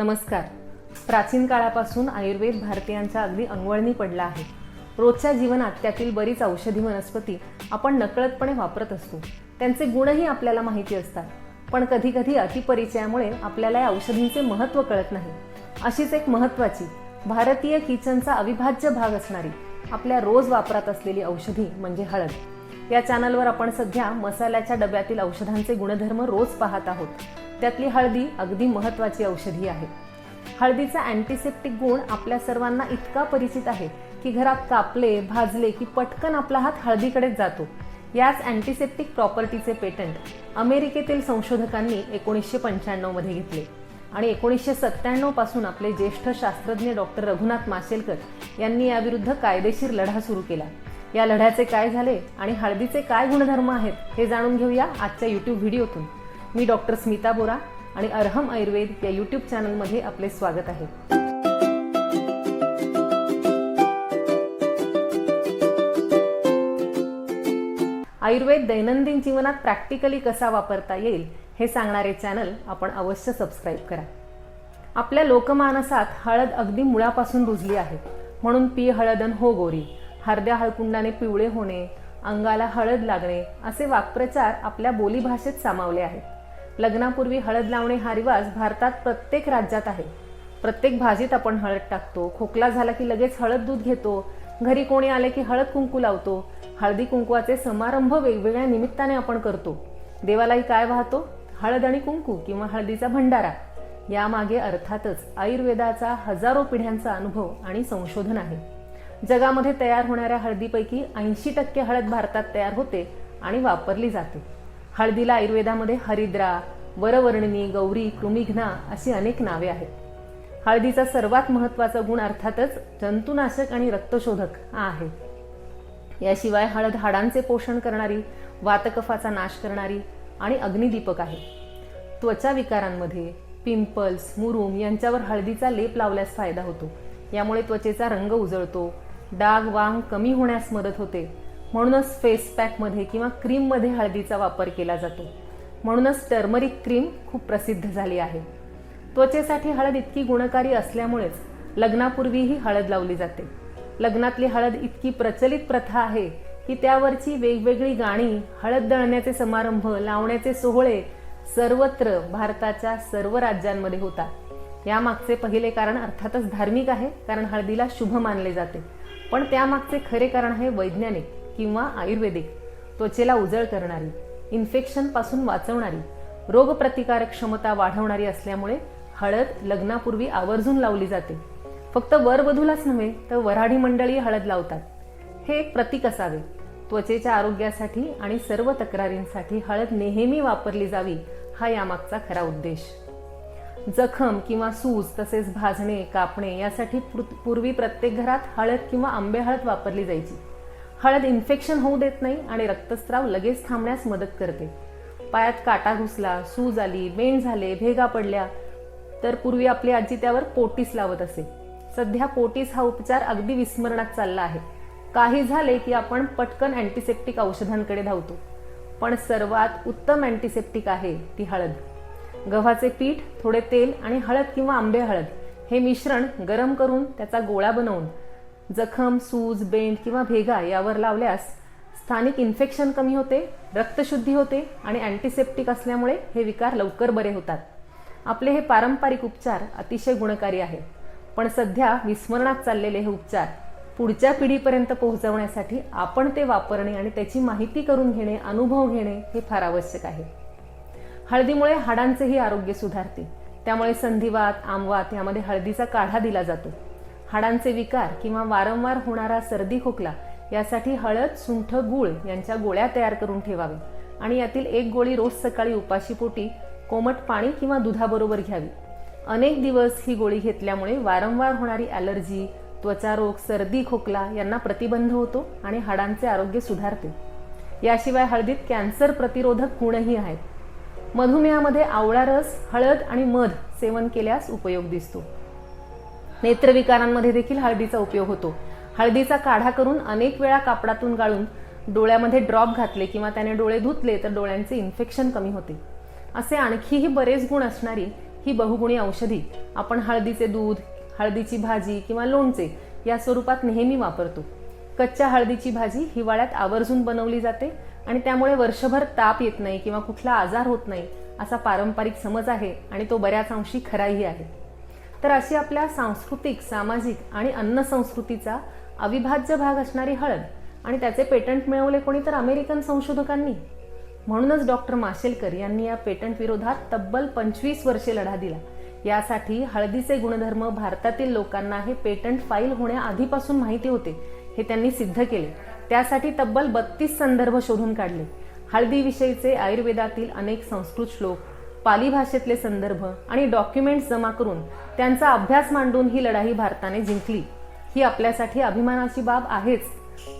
नमस्कार. प्राचीन काळापासून आयुर्वेद भारतीयांचा अगदी अंगवळणी पडला आहे. रोजच्या जीवनात त्यातील बरीच औषधी वनस्पती आपण नकळतपणे वापरत असतो. त्यांचे गुणही आपल्याला माहिती असतात. पण कधी कधी अतिपरिचयामुळे आपल्याला या औषधींचे महत्त्व कळत नाही. अशीच एक महत्त्वाची भारतीय किचनचा अविभाज्य भाग असणारी आपल्या रोज वापरात असलेली औषधी म्हणजे हळद. या चॅनलवर आपण सध्या मसाल्याच्या डब्यातील औषधांचे गुणधर्म रोज पाहत आहोत. त्यातली हळदी अगदी महत्त्वाची औषधी आहे. हळदीचा अँटीसेप्टिक गुण आपल्या सर्वांना इतका परिचित आहे की घरात कापले भाजले की पटकन आपला हात हळदीकडेच जातो. याच अँटीसेप्टिक प्रॉपर्टीचे पेटंट अमेरिकेतील संशोधकांनी एकोणीसशे पंच्याण्णवमध्ये घेतले. आणि एकोणीसशे सत्त्याण्णवपासून आपले ज्येष्ठ शास्त्रज्ञ डॉक्टर रघुनाथ माशेलकर यांनी याविरुद्ध कायदेशीर लढा सुरू केला. या लढ्याचे काय झाले आणि हळदीचे काय गुणधर्म आहेत हे जाणून घेऊया आजच्या युट्यूब व्हिडिओतून. मी डॉक्टर स्मिता बोरा आणि अर्हम आयुर्वेद या यूट्यूब चॅनलमध्ये आपले स्वागत आहे. आयुर्वेद दैनंदिन जीवनात प्रॅक्टिकली कसा वापरता येईल हे सांगणारे चॅनल आपण अवश्य सबस्क्राईब करा. आपल्या लोकमानसात हळद अगदी मुळापासून रुजली आहे. म्हणून पी हळदन हो गोरी. हरद्या हळकुंडाने पिवळे होणे अंगाला हळद लागणे असे वाक्प्रचार आपल्या बोलीभाषेत सामावले आहेत. लग्नापूर्वी हळद लावणे हा रिवाज भारतात प्रत्येक राज्यात आहे. प्रत्येक भाजीत आपण हळद टाकतो. खोकला झाला की लगेच हळद दूध घेतो. घरी कोणी आले की हळद कुंकू लावतो. हळदी कुंकवाचे समारंभ वेगवेगळ्या निमित्ताने आपण करतो. देवालाही काय वाहतो? हळद आणि कुंकू किंवा हळदीचा भंडारा. यामागे अर्थातच आयुर्वेदाचा हजारो पिढ्यांचा अनुभव आणि संशोधन आहे. जगामध्ये तयार होणाऱ्या हळदीपैकी ऐंशी टक्के हळद भारतात तयार होते आणि वापरली जाते. हळदीला आयुर्वेदामध्ये हरिद्रा वरवर्णिनी गौरी कृमिघ्ना अशी अनेक नावे आहेत. हळदीचा सर्वात महत्त्वाचा गुण अर्थातच जंतुनाशक आणि रक्तशोधक हा आहे. याशिवाय हळद हाडांचे पोषण करणारी वातकफाचा नाश करणारी आणि अग्निदीपक आहे. त्वचा विकारांमध्ये पिंपल्स मुरूम यांच्यावर हळदीचा लेप लावल्यास फायदा होतो. यामुळे त्वचेचा रंग उजळतो डाग वांग कमी होण्यास मदत होते. म्हणूनच फेस पॅकमध्ये किंवा क्रीममध्ये हळदीचा वापर केला जातो. म्हणूनच टर्मरिक क्रीम खूप प्रसिद्ध झाली आहे. त्वचेसाठी हळद इतकी गुणकारी असल्यामुळेच लग्नापूर्वीही हळद लावली जाते. लग्नातली हळद इतकी प्रचलित प्रथा आहे की त्यावरची वेगवेगळी गाणी हळद दळण्याचे समारंभ लावण्याचे सोहळे सर्वत्र भारताच्या सर्व राज्यांमध्ये होतात. यामागचे पहिले कारण अर्थातच धार्मिक आहे कारण हळदीला शुभ मानले जाते. पण त्यामागचे खरे कारण आहे वैज्ञानिक किंवा आयुर्वेदिक. त्वचेला उजळ करणारी इन्फेक्शनपासून वाचवणारी रोगप्रतिकारक क्षमता वाढवणारी असल्यामुळे हळद लग्नापूर्वी आवर्जून लावली जाते. फक्त वरवधूलाच नव्हे तर वऱ्हाडी मंडळी हळद लावतात. हे एक प्रतीक असावे. त्वचेच्या आरोग्यासाठी आणि सर्व तक्रारींसाठी हळद नेहमी वापरली जावी हा यामागचा खरा उद्देश. जखम किंवा सूज तसेच भाजणे कापणे यासाठी पूर्वी प्रत्येक घरात हळद किंवा आंबे हळद वापरली जायची. हळद इन्फेक्शन होऊ देत नाही आणि रक्तस्राव लगेच थांबण्यास मदत करते. पायात काटा घुसला सूज आली वेण झाले भेगा पडल्या तर पूर्वी आपली आजी त्यावर पोटीस लावत असे. सध्या पोटीस हा उपचार अगदी विस्मरणात चालला आहे. काही झाले की आपण पटकन अँटीसेप्टिक औषधांकडे धावतो. पण सर्वात उत्तम अँटीसेप्टिक आहे ती हळद. गव्हाचे पीठ थोडे तेल आणि हळद किंवा आंबे हळद. हे मिश्रण गरम करून त्याचा गोळा बनवून जखम सूज बेंड किंवा भेगा यावर लावल्यास स्थानिक इन्फेक्शन कमी होते रक्तशुद्धी होते आणि अँटीसेप्टिक असल्यामुळे हे विकार लवकर बरे होतात. आपले हे पारंपरिक उपचार अतिशय गुणकारी आहेत. पण सध्या विस्मरणात चाललेले हे उपचार पुढच्या पिढीपर्यंत पोहोचवण्यासाठी आपण ते वापरणे आणि त्याची माहिती करून घेणे अनुभव घेणे हे फार आवश्यक आहे. हळदीमुळे हाडांचेही आरोग्य सुधारते. त्यामुळे संधिवात आमवात यामध्ये हळदीचा काढा दिला जातो. हाडांचे विकार किंवा वारंवार होणारा सर्दी खोकला यासाठी हळद सुंठ गूळ यांच्या गोळ्या तयार करून ठेवावे. आणि यातील एक गोळी रोज सकाळी उपाशीपोटी कोमट पाणी किंवा दुधाबरोबर घ्यावी. अनेक दिवस ही गोळी घेतल्यामुळे वारंवार होणारी ॲलर्जी त्वचारोग सर्दी खोकला यांना प्रतिबंध होतो आणि हाडांचे आरोग्य सुधारते. याशिवाय हळदीत कॅन्सर प्रतिरोधक गुणही आहेत. मधुमेहामध्ये आवळा रस हळद आणि मध सेवन केल्यास उपयोग दिसतो. नेत्रविकारांमध्ये देखील हळदीचा उपयोग होतो. हळदीचा काढा करून अनेक वेळा कापडातून गाळून डोळ्यामध्ये ड्रॉप घातले किंवा त्याने डोळे धुतले तर डोळ्यांचे इन्फेक्शन कमी होते. असे आणखीही बरेच गुण असणारी ही बहुगुणी औषधी आपण हळदीचे दूध हळदीची भाजी किंवा लोणचे या स्वरूपात नेहमी वापरतो. कच्च्या हळदीची भाजी हिवाळ्यात आवर्जून बनवली जाते आणि त्यामुळे वर्षभर ताप येत नाही किंवा कुठला आजार होत नाही असा पारंपरिक समज आहे आणि तो बऱ्याच अंशी खराही आहे. तर अशी आपल्या सांस्कृतिक सामाजिक आणि अन्न संस्कृतीचा अविभाज्य भाग असणारी हळद आणि त्याचे पेटंट मिळवले कोणी तर अमेरिकन संशोधकांनी? म्हणूनच डॉक्टर माशेलकर यांनी या पेटंट विरोधात तब्बल पंचवीस वर्षे लढा दिला. यासाठी हळदीचे गुणधर्म भारतातील लोकांना हे पेटंट फाईल होण्याआधीपासून माहिती होते हे त्यांनी सिद्ध केले. त्यासाठी तब्बल बत्तीस संदर्भ शोधून काढले. हळदीविषयीचे आयुर्वेदातील अनेक संस्कृत श्लोक पाली भाषेतले संदर्भ आणि डॉक्युमेंट्स जमा करून त्यांचा अभ्यास मांडून ही लढाई भारताने जिंकली. ही आपल्यासाठी अभिमानाची बाब आहेच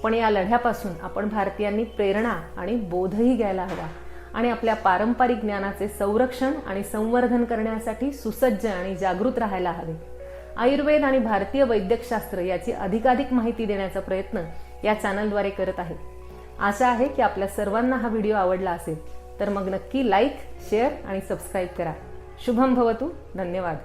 पण या लढ्यापासून आपण भारतीयांनी प्रेरणा आणि बोधही घ्यायला हवा. आणि आपल्या पारंपरिक ज्ञानाचे संरक्षण आणि संवर्धन करण्यासाठी सुसज्ज आणि जागृत राहायला हवे. आयुर्वेद आणि भारतीय वैद्यकशास्त्र याची अधिकाधिक माहिती देण्याचा प्रयत्न या चॅनलद्वारे करत आहे. आशा आहे की आपल्या सर्वांना हा व्हिडिओ आवडला असेल. तर मग नक्की लाईक शेअर आणि सबस्क्राईब करा. शुभम भवतू. धन्यवाद.